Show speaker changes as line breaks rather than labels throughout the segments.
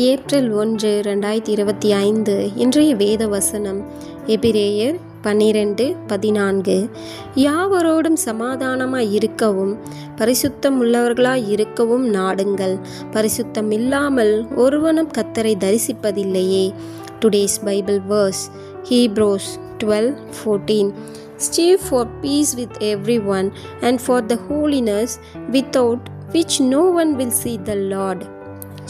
April ஒன்று ரெண்டாயிரத்தி இருபத்தி ஐந்து இன்றைய வேத வசனம் எபிரேயர் பன்னிரெண்டு பதினான்கு. யாவரோடும் சமாதானமாக இருக்கவும் பரிசுத்தம் உள்ளவர்களாக இருக்கவும் நாடுங்கள். பரிசுத்தம் இல்லாமல் ஒருவனும் கத்தரை தரிசிப்பதில்லையே. Today's Bible verse Hebrews twelve fourteen strive for peace with every one and for the holiness without which no one will see the Lord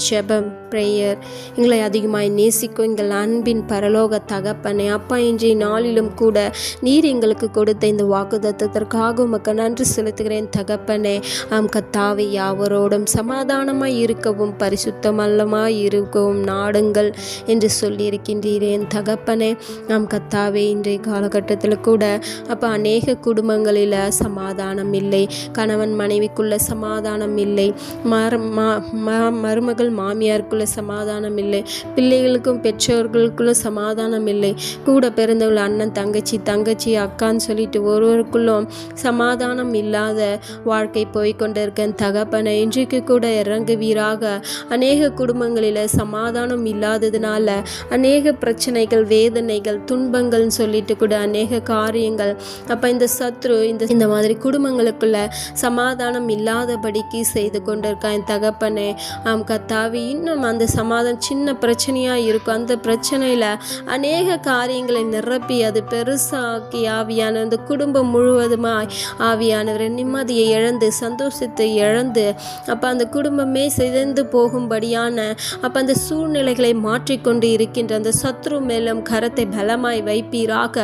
ஜெபம் ப்ரேயர் எங்களை அதிகமாய் நேசிக்கும் எங்கள் அன்பின் பரலோக தகப்பனே அப்பா இன்றைய நாளிலும் கூட நீர் எங்களுக்கு கொடுத்த இந்த வாக்குதத்தத்திற்காக உமக்கு நன்றி செலுத்துகிறேன் தகப்பனே. ஆம் கத்தாவை யாவரோடும் சமாதானமாய் இருக்கவும் பரிசுத்தமல்லமாய் இருக்கவும் நாடுங்கள் என்று சொல்லியிருக்கின்றீரேன் தகப்பனே. நாம் கத்தாவே இன்றைய காலகட்டத்தில் கூட அப்போ அநேக குடும்பங்களில் சமாதானம் இல்லை கணவன் மனைவிக்குள்ள சமாதானம் இல்லை மருமகள் பிள்ளைகள் மாமியாருக்குள்ள சமாதானம் இல்லை பிள்ளைகளுக்கும் பெற்றோர்களுக்குள்ள சமாதானம் இல்லை கூட பிறந்தவள் அண்ணன் தங்கச்சி தங்கச்சி அக்கான்னு சொல்லிட்டு ஒருவருக்குள்ளும் சமாதானம் இல்லாத வாழ்க்கை போய்க்கொண்டு இருக்கேன் தகப்பனை இன்றைக்கு கூட இறங்குவீராக. அநேக குடும்பங்களில் சமாதானம் இல்லாததுனால அநேக பிரச்சனைகள் வேதனைகள் துன்பங்கள்னு சொல்லிட்டு கூட அநேக காரியங்கள். அப்போ இந்த சத்ரு இந்த இந்த மாதிரி குடும்பங்களுக்குள்ள சமாதானம் இல்லாதபடிக்கு செய்து கொண்டிருக்கான் என் தகப்பனே. ஆம் கத்தாவி இன்னும் அந்த சமாதானம் சின்ன பிரச்சனையாக இருக்கும். அந்த பிரச்சனையில் அநேக காரியங்களை நிரப்பி அது பெருசாக்கி ஆவியான அந்த குடும்பம் முழுவதுமாய் ஆவியானவரை நிம்மதியை இழந்து சந்தோஷத்தை இழந்து அப்போ அந்த குடும்பமே சிதைந்து போகும்படியான அப்போ அந்த சூழ்நிலைகளை மாற்றிக்கொண்டு இருக்கின்ற அந்த சத்ரு மேலும் கரத்தை பலமாய் வைப்பீராக.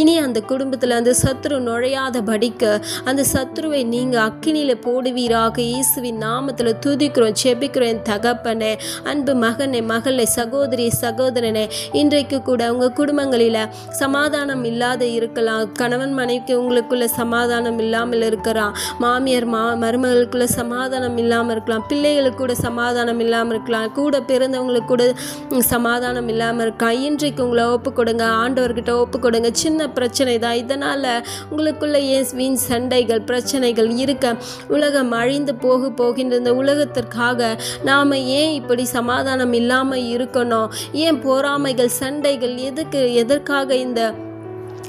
இனி அந்த குடும்பத்தில் அந்த சத்ரு நுழையாத படிக்க அந்த சத்ருவை நீங்கள் அக்கினியில் போடுவீராக. இயேசுவின் நாமத்தில் துதிக்கிறோம் செபிக்கிறோம் தகப் தகப்பனே அன்பு மகனே மகளே சகோதரி சகோதரனே இன்றைக்கு கூட உங்கள் குடும்பங்களில் சமாதானம் இல்லாத இருக்கலாம். கணவன் மனைவிக்கு உங்களுக்குள்ள சமாதானம் இல்லாமல் இருக்கிறான் மாமியார் மா மருமகளுக்குள்ள சமாதானம் இல்லாமல் இருக்கலாம். பிள்ளைகளுக்கு கூட சமாதானம் இல்லாமல் இருக்கலாம். கூட பிறந்தவங்களுக்கு கூட சமாதானம் இல்லாமல் இருக்கலாம். இன்றைக்கு உங்களை ஒப்பு கொடுங்க ஆண்டவர்கிட்ட ஒப்பு கொடுங்க. சின்ன பிரச்சனை தான். இதனால் உங்களுக்குள்ள ஏன் வீண் சண்டைகள் பிரச்சனைகள் இருக்க? உலகம் அழிந்து போக போகின்ற இந்த உலகத்திற்காக நாம் ஏன் இப்படி சமாதானம் இல்லாமல் இருக்கணும்? ஏன் போராமைகள் சண்டைகள் எதுக்கு எதற்காக இந்த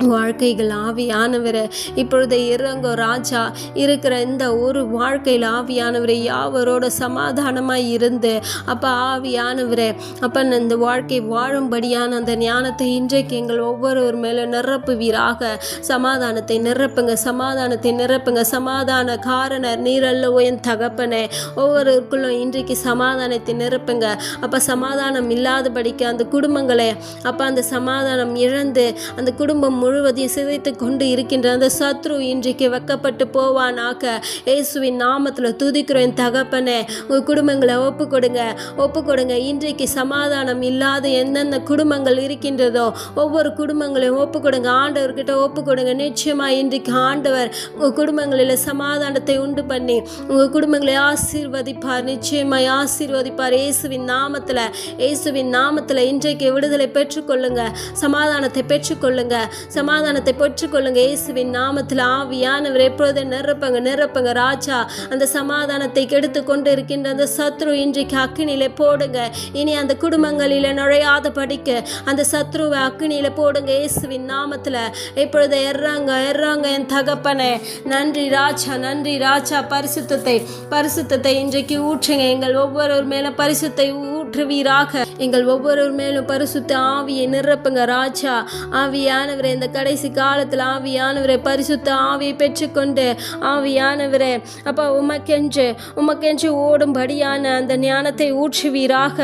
வாழ்க்கைகள் ஆவியானவரை. இப்பொழுது இறங்கோ ராஜா இருக்கிற இந்த ஒரு வாழ்க்கையில் ஆவியானவரை யாவரோட சமாதானமாக இருந்து அப்போ ஆவியானவரே அப்போ இந்த வாழ்க்கை வாழும்படியான அந்த ஞானத்தை இன்றைக்கு எங்கள் ஒவ்வொருவர் மேலே நிரப்புவீராக. சமாதானத்தை நிரப்புங்க சமாதானத்தை நிரப்புங்க. சமாதான காரணர் நீரல்லவோ என் தகப்பனே ஒவ்வொருவருக்குள்ளும் இன்றைக்கு சமாதானத்தை நிரப்புங்க. அப்போ சமாதானம் இல்லாதபடிக்கு அந்த குடும்பங்களை அப்போ அந்த சமாதானம் இழந்து அந்த குடும்பம் முழுவதையும் சிதைத்து கொண்டு இருக்கின்ற அந்த சத்ரு இன்றைக்கு வெக்கப்பட்டு போவானாக்க இயேசுவின் நாமத்தில் துதிக்கிறோம் என் தகப்பனே உங்கள் குடும்பங்களை ஒப்பு கொடுங்க ஒப்பு கொடுங்க இன்றைக்கு சமாதானம் இல்லாத எந்தெந்த குடும்பங்கள் இருக்கின்றதோ ஒவ்வொரு குடும்பங்களையும் ஒப்பு கொடுங்க ஆண்டவர்கிட்ட ஒப்பு கொடுங்க நிச்சயமாக இன்றைக்கு ஆண்டவர் உங்கள் குடும்பங்களில் சமாதானத்தை உண்டு பண்ணி உங்கள் குடும்பங்களை ஆசீர்வதிப்பார். நிச்சயமாய் ஆசீர்வதிப்பார். இயேசுவின் நாமத்தில் இயேசுவின் நாமத்தில் இன்றைக்கு விடுதலை பெற்றுக்கொள்ளுங்க சமாதானத்தை பெற்றுக்கொள்ளுங்க சமாதானத்தை பெற்றுக்கொள்ளுங்க. இயேசுவின் நாமத்தில் ஆவியானவர் எப்பொழுது நிரப்புங்க நிரப்புங்க ராஜா. அந்த சமாதானத்தை கெடுத்து கொண்டு இருக்கின்ற அந்த சத்ரு இன்றைக்கு அக்கினியில போடுங்க. இனி அந்த குடும்பங்களில் நுழையாத படிக்க அந்த சத்ருவை அக்கினியில போடுங்க. இயேசுவின் நாமத்தில் இப்பொழுது எர்றாங்க எர்றாங்க என் தகப்பனே. நன்றி ராஜா நன்றி ராஜா. பரிசுத்தத்தை பரிசுத்தத்தை இன்றைக்கு ஊற்றுங்க. எங்கள் ஒவ்வொருவர் மேல பரிசுத்தை ஊற்றுவீராக எங்கள் ஒவ்வொருவர் மேலும் பரிசுத்த ஆவியை நிரப்புங்க ராஜா. ஆவியானவரை இந்த கடைசி காலத்தில் ஆவியானவரை பரிசுத்த ஆவியை பெற்றுக்கொண்டு ஆவியானவரே அப்பா உமக்கென்று உமக்கென்று ஓடும்படியான அந்த ஞானத்தை ஊற்றுவீராக.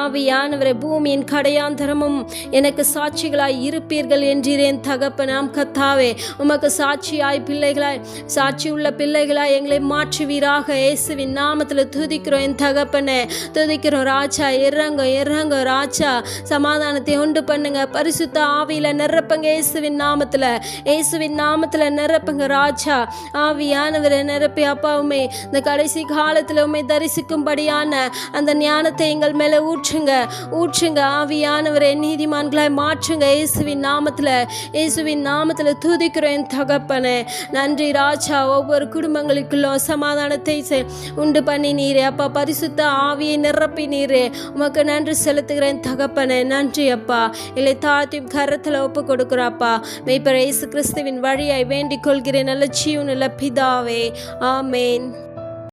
ஆவியானவரை பூமியின் கடையாந்தரமும் எனக்கு சாட்சிகளாய் இருப்பீர்கள் என்றீரேன் தகப்பனாம் கத்தாவே உமக்கு சாட்சியாய் பிள்ளைகளாய் சாட்சி உள்ள பிள்ளைகளாய் எங்களை மாற்றுவீராக. இயேசுவின் நாமத்தில் துதிக்கிறோம் என் தகப்பனே துதிக்கிறோம் ராஜா. இறங்க இறங்க ராஜா. சமாதானத்தை உண்டு பண்ணுங்க. பரிசுத்த ஆவியில நிரப்புங்க இயேசுவின் நாமத்தில். இயேசுவின் நாமத்தில் நிரப்புங்க ராஜா. ஆவியானவரை நிரப்பி அப்பாவுமே இந்த கடைசி காலத்தில் உண்மை தரிசிக்கும்படியான அந்த ஞானத்தை எங்கள் மேலே ஊற்றுங்க. ஊற்றுங்க ஆவியானவரை நீதிமான்களை மாற்றுங்க இயேசுவின் நாமத்தில். இயேசுவின் நாமத்தில் துதிக்கிறேன் தகப்பனே. நன்றி ராஜா. ஒவ்வொரு குடும்பங்களுக்குள்ளும் சமாதானத்தை செ- உண்டு பண்ணி நீரே அப்பா பரிசுத்த ஆவியை நிரப்பி நீரே உமக்கு நன்றி செலுத்துகிறேன் தகப்பனே. நன்றி அப்பா. இல்லை தாழ்த்தியும் கரத்தில் ஒப்பு கொடுக்குறாப்பா மெய்ப்பர் இயேசு கிறிஸ்துவின் வழியாய் வேண்டிக் கொள்கிறேன். நல்ல ஜீவனுள்ள பிதாவே. ஆமேன்.